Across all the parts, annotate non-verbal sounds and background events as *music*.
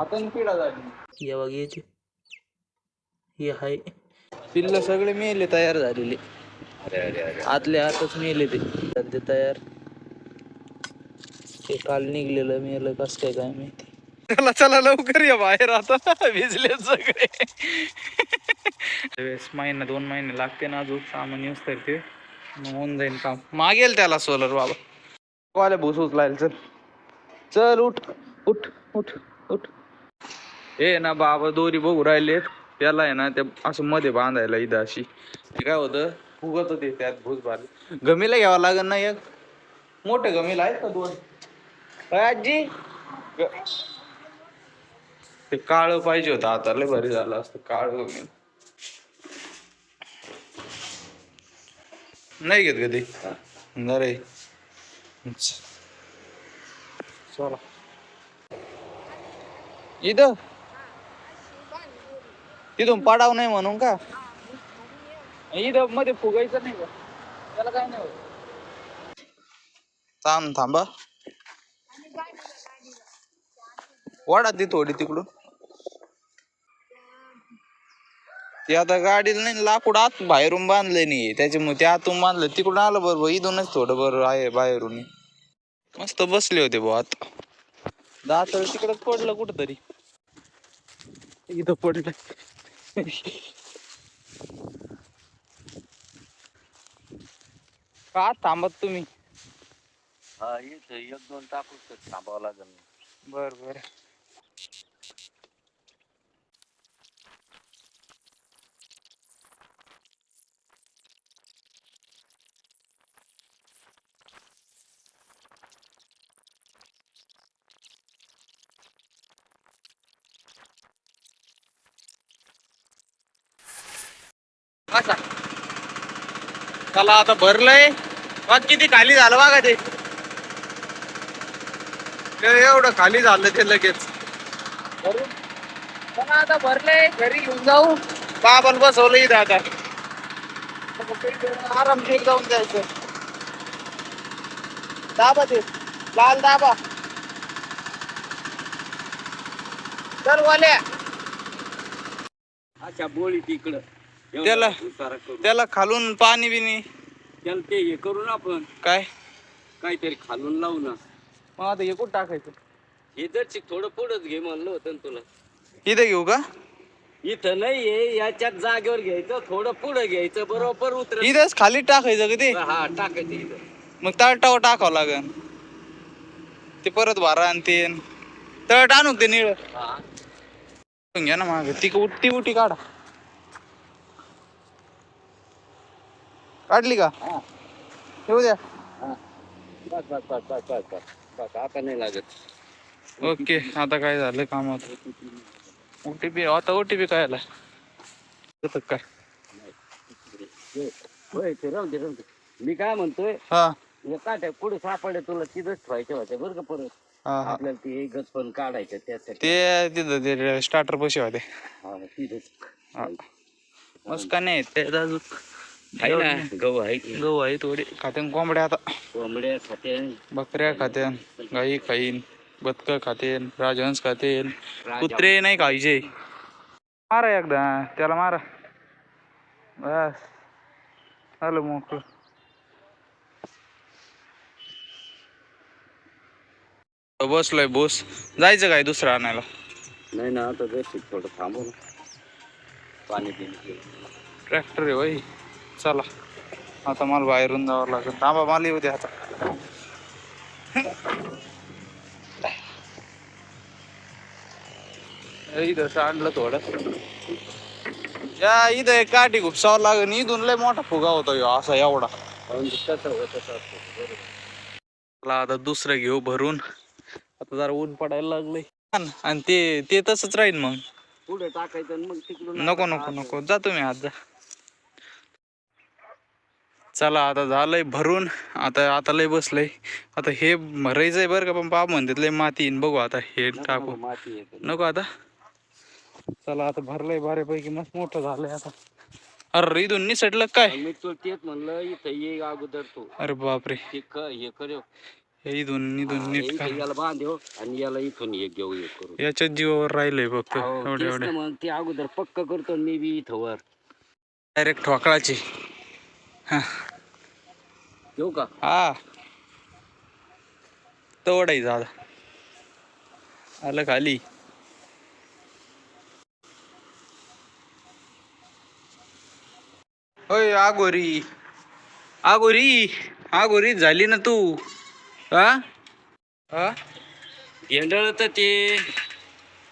हाताने पिढा झाली. या बघ हे हाय. पिल्ल सगळे मेले तयार झालेले. आतले आतच मेले ते. सध्या तयार. ते काल निघलेलं मेलं कस काय काय माहिती. चला चला लवकर या बाहेर आता. भिजले सगळे. वेळेस महिना दोन महिने लागते ना अजून. सामान यूज करते मग होऊन जाईल काम. मागेल त्याला सोलर बाबा. भूस उचलायला चल. चल उठ. उठ उठ उठ. हे ना बाबा दोरी बघू राहिलेत. त्याला आहे ना त्या असं मध्ये बांधायला इथं अशी. ते काय होतं? फुगत होते त्यात भूस गमीला घ्यावं लागेल ना एक? मोठे गमीला आहेत का दोन? आजी. ते काळ पाहिजे होतं आता लय भारी झालं असतं काळ गमी. नाही घेत कधी अरे चला. इथं? तिथून पडाव नाही म्हणून का? इथं मध्ये फुगायचं नाही का? त्याला काय नाही थांब थांबा वाढा ती थोडी तिकडून. ते आता गाडीला नाही लाकूड आत बाहेरून बांधले नाही त्याच्यामुळे ते आतून बांधलं. तिकडून आलं बरोबर इथूनच थोडं बरं आहे बाहेरून. मस्त बसले होते भाऊ आता. दात तिकडं पडलं कुठंतरी. इथं पडलं. *laughs* का थांबत तुम्ही? हा एक दोन टाकूच थांबावं लागेल. बर बर. असा. चला आता भरलंय. मग किती खाली झालं बघा ते. ते एवढं खाली झालं ते लगेच. चला आता भरलंय. घरी घेऊन जाऊ. बाबाला बसवलं इथं आता. आरामशीर जाऊन जायचं. दाबा ते. लाल दाबा. चल वाल्या अच्छा बोळी तिकडं. त्याला उतारा करू. त्याला खालून पाणी बिनी त्याला ते हे करू ना आपण. काय? काहीतरी खालून लावू ना. मग आता हे कुठं टाकायचं? हे जर चिक थोडं पुढंच घे म्हणलं होतं ना तुला. इथं घेऊ का? इथं नाहीये याच्यात जागेवर घ्यायचं थोडं पुढं घ्यायचं बरोबर उतर इथंच खाली टाकायचं का ते? हा टाकायचं इथं. मग तळटावर टाकावं लागेल ते परत भारा आणि ते तळट आणू का ते निळ. हा. घ्या ना माग. ती उठी उठी काढा. काढली का? हा. येऊ द्या. हा. बस बस बस बस बस बस. बस आता नाही लागत. ओके आता काय झालं कामात? ओटीपी आता ओटीपी काय आला? येतं काय? होय ते दे दे. मी काय म्हणतोय हा. हे काट्या पुढे सापडले तुला तिथंच ठेवायचे होते बरं का परत? हा हा. आपल्याला ते गच पण काढायचं त्यासाठी. ते तिथं ते स्टार्टर पैसे होते. हा तिथंच. मस्त का नाही ते अजून? आहे ना गहू आहे गहू आहे थोडी. खात्यान कोंबड्या आता. कोंबड्या खाते बकऱ्या खात्यान गाई खाईन बदक खातेन राजहंस खातेन. कुत्रे नाही खायचे. मारा एकदा त्याला मारा. बस. झालं मोकळं. बसलोय बोस. जायचं काय दुसरं आणायला? नाही ना आता जर थोडं थांबू ना पाणी पिणे ट्रॅक्टर आहे वय चला. आता मला बाहेरून जावं लागेल. थांबा मला येऊ द्या आता. इथं आणलं थोडं. या इथं एक काठी खुपसावं लागेल. इथून लय मोठा फुगा होतो ह्यो असा एवढा. मला आता दुसरं घेऊ भरून. आता जरा ऊन पडायला लागलंय. आणि ते ते तसंच राहील मग. पुढे टाकायचं मग तिकडून नको नको नको. जा तुम्ही आज जा. चला आता झालंय भरून. आता आता लय बसलंय. आता हे भरायचंय बरं का पण बाप म्हणतात लय माती येईन. बघू आता हे टाकू. नको, माती येते. नको आता. चला आता भरलंय बऱ्यापैकी. मस्त मोठं झालंय आता. अरे इथून निसटलं काय? मी तुला तेच म्हणलं इथं ये अगोदर तू. अरे बापरे. ते क हे कर. हे इथून इथून नीट कर याला बांधव आणि याला इथून एक घेऊ एक करू याच्याच जीवावर राहिलंय फक्त. एवढे तेच एवढे ना मग ते अगोदर पक्क करतो आणि मी बी इथं वर. डायरेक्ट ठोकळाची. घेऊ का? हा. झाला आलं खाली. होय आगोरी. आगोरी आगोरी झाली ना तू. हा? हा? येंडळ तर ते.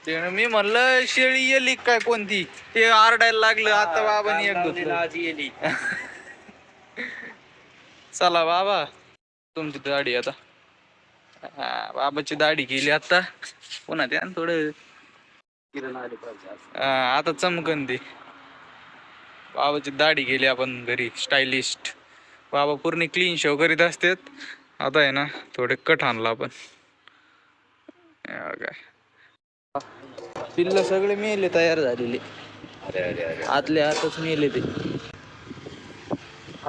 ते ना मी म्हणलं शेळी येली काय कोणती? ते आरडायला लागलं आता बाबांनी एक येली. *laughs* चला बाबा तुमची दाढी आता. हा, बाबाची दाढी केली आता. पुन्हा ना थोडं. आता चमकन ते बाबाची दाढी केली आपण घरी स्टायलिस्ट. बाबा पूर्ण क्लीन शेव करीत असतात. आता आहे ना थोडे कट आणला आपण. बघा. पिल्ल सगळे मेले तयार झालेले. अरे अरे अरे. आतले आतच मेले ते.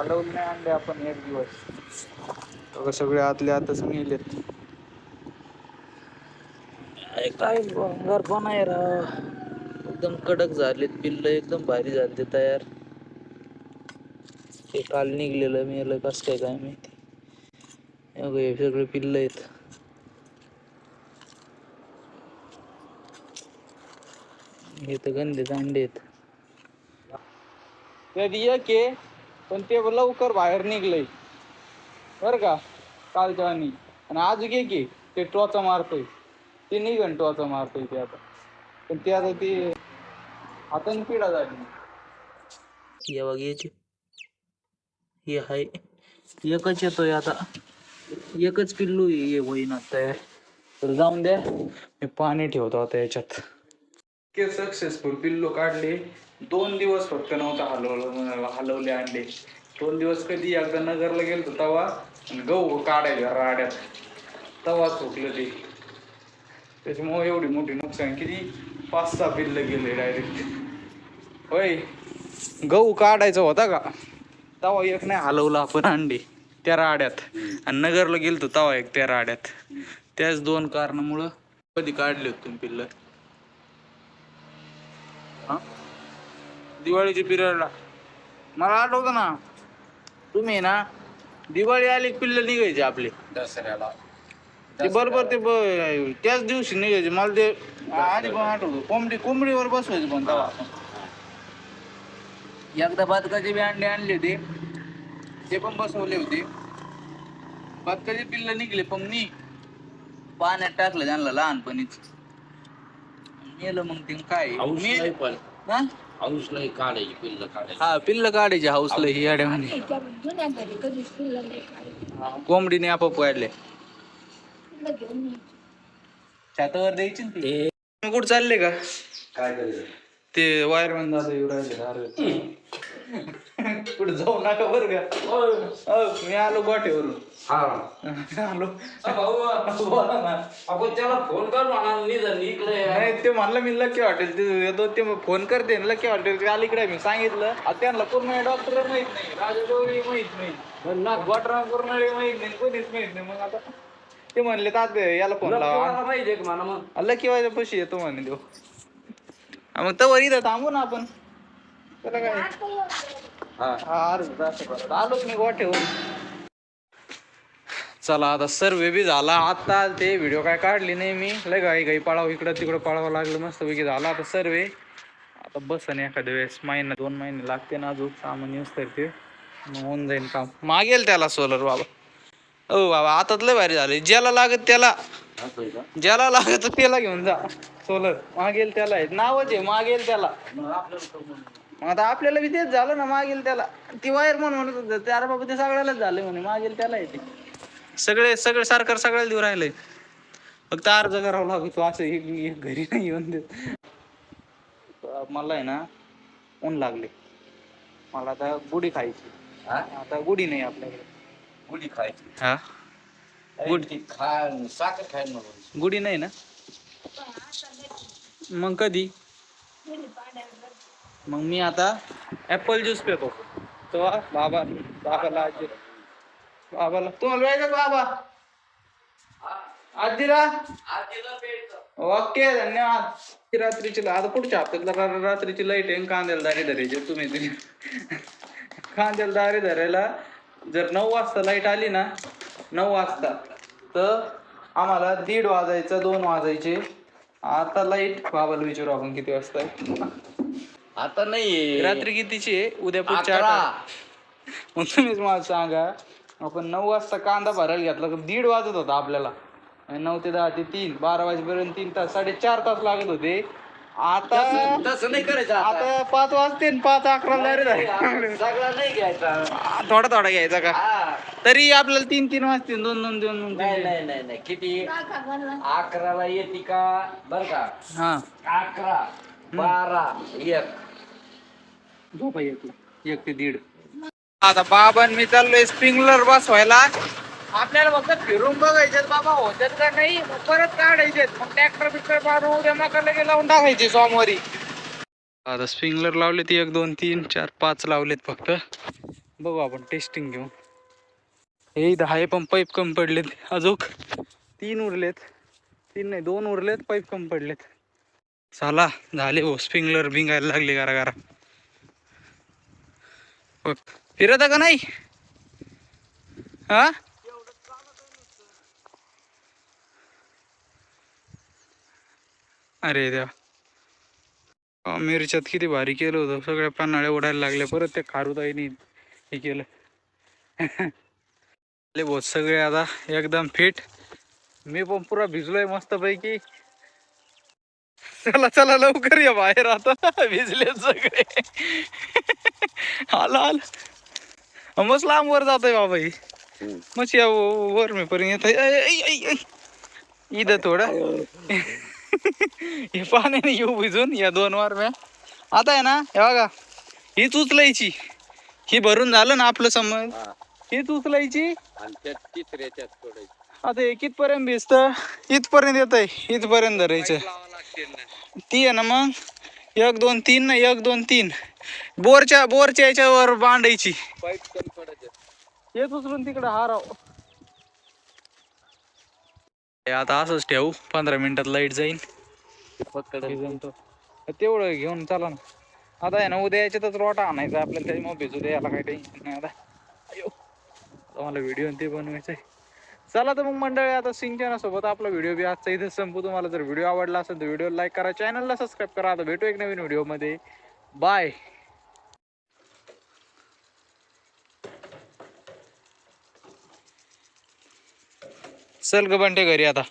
हलवून नाही आणले आपण एक दिवस. बघा सगळे आतले आतच मेलेत काय भंगार पण आहे राव. एकदम कडक झालेत पिल्ल एकदम भारी झाले तयार. ते काल निघलेलं मेलं कस काय काय माहिती. हे हे सगळे पिल्ल आहेत. हे तर गंदे अंडे आहेत. कधी एक आहे पण ते लवकर बाहेर निघलंय. बर का? कालच्या आणि आणि आज एक आहे ते टोचा मारतोय. ते निघन टोचा मारतोय ते आता? पण ते आता ते हाताने पिढा झाली. या बघ याची. हे आहे एकच येतोय आता. एकच पिल्लू ये होईना तयार तर जाऊन द्या. मी पाणी ठेवतो आता याच्यात. के सक्सेसफुल पिल्लू काढले. दोन दिवस फक्त नव्हता हलवलं हलवले अंडे दोन दिवस कधी एकदा नगरला गेलतो तवा आणि गहू काढायला राड्यात. तवा चुकलं ते. त्याच्यामुळे एवढी मोठी नुकसान किती पाच सहा पिल्ल गेले डायरेक्ट होय गहू काढायचा होता का? तवा एक नाही हलवला आपण अंडे त्या राड्यात. आणि नगरला गेलतो तवा एक त्या राड्यात. त्याच दोन कारणामुळं कधी काढले होते तुम्ही पिल्लं हा? दिवाळीच्या पिरियडला. मला आठवतं ना तुम्ही ना दिवाळी आली पिल्ल निघायचे आपले. दसऱ्याला. ते बरोबर ते ब- त्याच दिवशी निघायचे. मला ते आधी पण आठवतं. कोंबडी कोंबडीवर बसवायचं पण तेव्हा एकदा बदकाचे बी अंडे आणले होते. ते पण बसवले होते. बदकाचे पिल्ल निघले पण मी पाण्यात टाकलं त्यांना लहानपणीच. नेलं मग ते काय? औष मी नाही पण हा? नाही काढायची पिल्ल काढायची हा पिल्ल काढायचे हाऊसला ही अड्यामध्ये जुन्या घरी कधीच फुलं नाही काढली. कोंबडीने आपोआप वाढले. फुलं घेऊन यायची. छातावर द्यायची ना ती? तुम्ही कुठं चालले का? काय करायचं? ते वायरमॅन दादा येऊ राहिले कुठे जाऊ नका बरं का? हो, मी आलो गोठेवरून हा. आलो. बोला ना. आपण त्याला फोन कर म्हणा निधन इकडे नाही ते म्हणलं मी लकी हॉटेल ते येतो. ते मग फोन करते लकी हॉटेल अलीकडे मी सांगितलं. आता त्यांना पूर्ण डॉक्टर माहीत नाही. राजा गौरी माहीत नाही. गोटरा पूर्ण माहीत नाही कोणीच माहीत नाही. मग आता ते म्हणले तात याला फोन लावा. पाहिजे का म्हणा मग? लकी वाजा पशी येतो म्हणे देऊ. हा, मग तवर इथं थांबू ना आपण. त्याला काय? आलोच मी चला आता सर्वे बी झाला. आता ते व्हिडिओ काय काढली नाही मी. लय गाई गाई पळाव इकडं तिकडं पळावं लागलं. मस्त पैकी झाला आता सर्वे. आता बस आणि एखाद्या वेळेस. महिना दोन महिने लागते ना अजून. सामान यूज करते मग होऊन जाईन काम. मागेल त्याला सोलर बाबा. हो बाबा आता लय भारी झाले ज्याला लागत त्याला. ज्याला लागत त्याला घेऊन जा. सोलर मागेल त्याला. नावच आहे मागेल त्याला. मग आता आपल्याला बी तेच झालं ना मागेल त्याला. ती वायर म्हणून म्हणत होतं ते अरे बाबा ते सगळ्यालाच झाले म्हणे मागेल त्याला आहे ते. सगळे सगळे सरकार सगळ्याला देऊ राहिलंय फक्त अर्ज करावा लागतो असं हे- हे घरी नाही येऊन देत. मला आहे ना ऊन लागले. मला आता गुढी खायची. हा? आता गुढी नाही आपल्याकडे. गुढी खायची? हा? गुढी खा साखर खायला गुढी नाही ना? मग कधी. मग मी आता ऍपल ज्यूस पितो. तो बाबा बाबाला आजी. बाबाला. तुम्हाला वेळ का बाबा? आजीला? ओके धन्यवाद. रात्रीची ला- आता पुढच्या हप्त्यात रात्रीची लाइट आहे कांद्याला दारी धरायची तुम्ही दिली कांद्याला दारी धरायला जर नऊ वाजता लाइट आली ना नऊ वाजता तर आम्हाला दीड वाजायचं दोन वाजायचे. आता लाइट बाबाला विचारू आपण किती वाजता आहे. आता नाही. रात्री कितीची आहे? उद्या पुढच्या अकरा. आठ मग तुम्हीच मला सांगा आपण नऊ वाजता कांदा भरायला घेतला तर दीड वाजत होता आपल्याला. आणि नऊ ते दहा ते तीन बारा वाजेपर्यंत तीन तास साडेचार तास लागत होते. आता तसं- तसं नाही करायचं आता. आता पाच वाजते आणि पाच अकरा नाही, नाही, सगळा नाही घ्यायचा. थोडा थोडा घ्यायचा का? हा. तरी आपल्याला तीन तीन वाजते दोन दोन दोन दोन नाही तीन नाही नाही नाही. किती? अकराला येते का? बर का? हा. अकरा बारा एक. एक एक ते दीड. आता बाबा आणि मी चाललोय स्प्रिंगलर बसवायला. आपल्याला फक्त फिरून बघायचे बाबा होत्यात का नाही? मग परत काढायचे मग ट्रॅक्टर बिक्टर मारून उद्या मका लगे लावून टाकायचे सोमवारी आता स्प्रिंगलर लावलेत एक दोन तीन चार पाच लावलेत फक्त. बघू आपण टेस्टिंग घेऊन. हे इथं आहे पण पाईप कमी पडलेत. अजून तीन उरलेत. तीन नाही दोन उरलेत पाईप कमी पडलेत. चला झाले हो. स्प्रिंगलर भिंगायला लागले गारा गारा फिरत का नाही? हा? अरे देवा. मिरच्यात किती भारी केलं होतं. सगळ्या पानाळ्या उडायला लागल्या. परत ते खारुताईनी हे केलं. *laughs* आले बहुत सगळे आता एकदम फिट मी पण पुरा भिजलोय मस्त पैकी चला चला लवकर या बाहेर आता. *laughs* भिजले सगळे. *laughs* आला आला मस्त लांब वर जातोय बाबा ही. मस्त या वर मी पर्यंत येत. इथं थोडं. *laughs* हे पाण्याने येऊ भिजून या दोन वार म्या. आता आहे ना हे बघा. हीच उचलायची. ही भरून झालं ना आपलं समज हीच उचलायची. आता हे कितपर्यंत भिजत? इथपर्यंत येत आहे इथपर्यंत धरायचं. ती आहे ना मग. एक दोन तीन ना. एक दोन तीन. बोरच्या बोरच्या याच्यावर बांधायची. पाईप कमी पडायचं. येत उचलून तिकडे हाराव. आता असंच ठेवू. पंधरा मिनिटात लाइट जाईन. जमतं. तेवढं घेऊन चला ना. आता आहे ना उद्या याच्यातच रोटा आणायचा आपल्याला. त्याच्यामुळे भिजू द्या याला काही टेन्शन नाही आता. अयो. आता मला व्हिडिओ ते बनवायचा आहे चला तर मग मंडळी आता सिंचनासोबत आपला व्हिडिओ बी आजचा इथे संपू. तुम्हाला जर व्हिडिओ आवडला असेल तर व्हिडिओ लाईक करा. चॅनलला सबस्क्राईब करा. आता भेटू एक नवीन व्हिडिओमध्ये बाय. चल ग बंटे घरी आता.